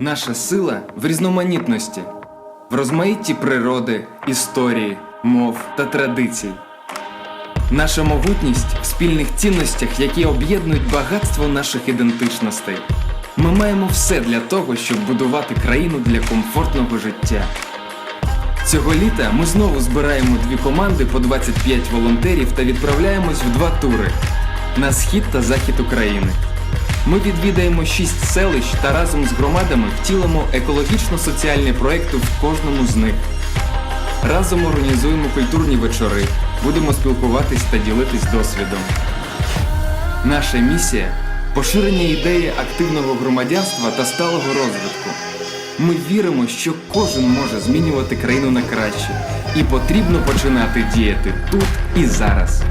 Наша сила в різноманітності, в розмаїтті природи, історії, мов та традицій. Наша могутність в спільних цінностях, які об'єднують багатство наших ідентичностей. Ми маємо все для того, щоб будувати країну для комфортного життя. Цього літа ми знову збираємо дві команди по 25 волонтерів та відправляємось в два тури на схід та захід України. Ми відвідаємо шість селищ та разом з громадами втілимо екологічно-соціальні проекти в кожному з них. Разом організуємо культурні вечори, будемо спілкуватись та ділитись досвідом. Наша місія поширення ідеї активного громадянства та сталого розвитку. Ми віримо, що кожен може змінювати країну на краще, і потрібно починати діяти тут і зараз.